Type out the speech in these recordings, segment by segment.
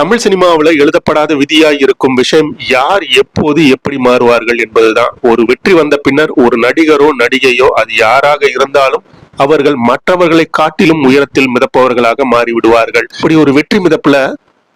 தமிழ் சினிமாவில் எழுதப்படாத விதியாக இருக்கும் விஷயம் யார் எப்போது எப்படி மாறுவார்கள் என்பதுதான். ஒரு வெற்றி வந்த பின்னர் ஒரு நடிகரோ நடிகையோ அது யாராக இருந்தாலும் அவர்கள் மற்றவர்களை காட்டிலும் உயரத்தில் மிதப்பவர்களாக மாறிவிடுவார்கள். இப்படி ஒரு வெற்றி மிதப்புல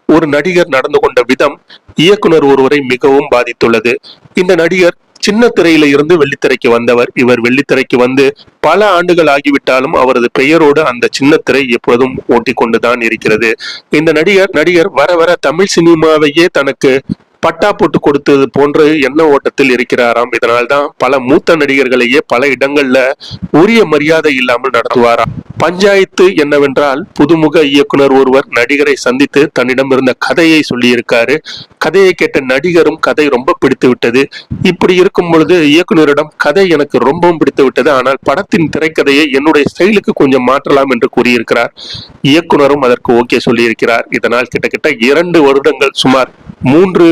ஒரு நடிகர் நடந்து கொண்ட விதம் இயக்குனர் ஒருவரை மிகவும் பாதித்துள்ளது. இந்த நடிகர் சின்ன திரையில இருந்து வெள்ளித்திரைக்கு வந்தவர். இவர் வெள்ளித்திரைக்கு வந்து பல ஆண்டுகள் ஆகிவிட்டாலும் அவரது பெயரோடு அந்த சின்ன திரை எப்பொழுதும் ஓட்டிக்கொண்டுதான் இருக்கிறது. இந்த நடிகர் நடிகர் வர வர தமிழ் சினிமாவையே தனக்கு பட்டா போட்டு கொடுத்தது போன்று எண்ண ஓட்டத்தில் இருக்கிறாராம். இதனால்தான் பல மூத்த நடிகர்களையே பல இடங்கள்ல உரிய மரியாதை இல்லாமல் நடத்துவாராம். பஞ்சாயத்து என்னவென்றால் புதுமுக இயக்குனர் ஒருவர் நடிகரை சந்தித்து தன்னிடம் இருந்த கதையை சொல்லியிருக்காரு. கதையை கேட்ட நடிகரும் கதை ரொம்ப பிடித்து விட்டது. இப்படி இருக்கும் பொழுது இயக்குனரிடம் கதை எனக்கு ரொம்பவும் பிடித்து விட்டது. ஆனால் படத்தின் திரைக்கதையை என்னுடைய ஸ்டைலுக்கு கொஞ்சம் மாற்றலாம் என்று கூறியிருக்கிறார். இயக்குனரும் அதற்கு ஓகே சொல்லியிருக்கிறார். இதனால் கிட்டத்தட்ட இரண்டு வருடங்கள் சுமார் மூன்று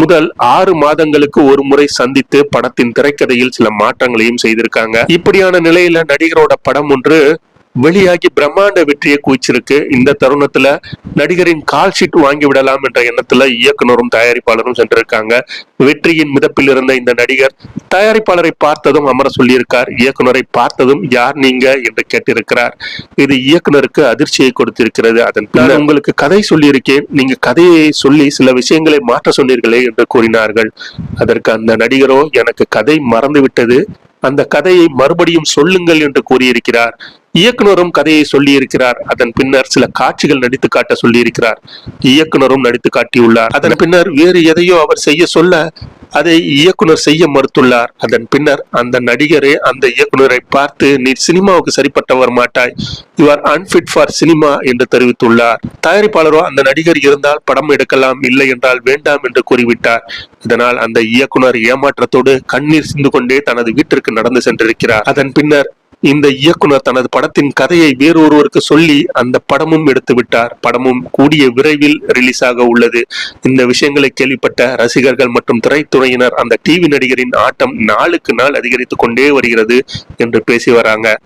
முதல் ஆறு மாதங்களுக்கு ஒரு முறை சந்தித்து படத்தின் திரைக்கதையில் சில மாற்றங்களையும் செய்திருக்காங்க. இப்படியான நிலையில நடிகரோட படம் ஒன்று வெளியாகி பிரம்மாண்ட வெற்றியை குவிச்சிருக்கு. இந்த தருணத்துல நடிகரின் கால் ஷீட் வாங்கி விடலாம் என்ற எண்ணத்துல இயக்குனரும் தயாரிப்பாளரும் சென்றிருக்காங்க. வெற்றியின் மிதப்பில் இருந்த இந்த நடிகர் தயாரிப்பாளரை பார்த்ததும் அமர சொல்லியிருக்கார். இயக்குனரை பார்த்ததும் யார் நீங்க என்று கேட்டிருக்கிறார். இது இயக்குனருக்கு அதிர்ச்சியை கொடுத்திருக்கிறது. அதன் பின்னர் உங்களுக்கு கதை சொல்லியிருக்கேன். நீங்க கதையை சொல்லி சில விஷயங்களை மாற்ற சொன்னீர்களே என்று கூறினார்கள். அதற்கு அந்த நடிகரோ எனக்கு கதை மறந்து விட்டது அந்த கதையை மறுபடியும் சொல்லுங்கள் என்று கூறியிருக்கிறார். இயக்குனரும் கதையை சொல்லியிருக்கிறார். அதன் பின்னர் சில காட்சிகள் நடித்து காட்ட சொல்லியிருக்கிறார். இயக்குனரும் நடித்து காட்டியுள்ளார். அதன் பின்னர் வேறு எதையோ அவர் செய்ய சொல்ல அதை இயக்குனர் செய்ய மறுத்துள்ளார். அதன் பின்னர் அந்த நடிகரே அந்த இயக்குனரை பார்த்து நீ சினிமாவுக்கு சரிப்பட்டவர் மாட்டாய் you are unfit for cinema என்று தெரிவித்துள்ளார். தயாரிப்பாளரோ அந்த நடிகர் இருந்தால் படம் எடுக்கலாம் இல்லை என்றால் வேண்டாம் என்று கூறிவிட்டார். இதனால் அந்த இயக்குனர் ஏமாற்றத்தோடு கண்ணீர் சிந்து கொண்டே தனது வீட்டிற்கு நடந்து சென்றிருக்கிறார். அதன் பின்னர் இந்த இயக்குனர் தனது படத்தின் கதையை வேறொருவருக்கு சொல்லி அந்த படமும் எடுத்து விட்டார். படமும் கூடிய விரைவில் ரிலீஸ் ஆக உள்ளது. இந்த விஷயங்களை கேள்விப்பட்ட ரசிகர்கள் மற்றும் திரைத்துறையினர் அந்த டிவி நடிகரின் ஆட்டம் நாளுக்கு நாள் அதிகரித்துக் கொண்டே வருகிறது என்று பேசி வராங்க.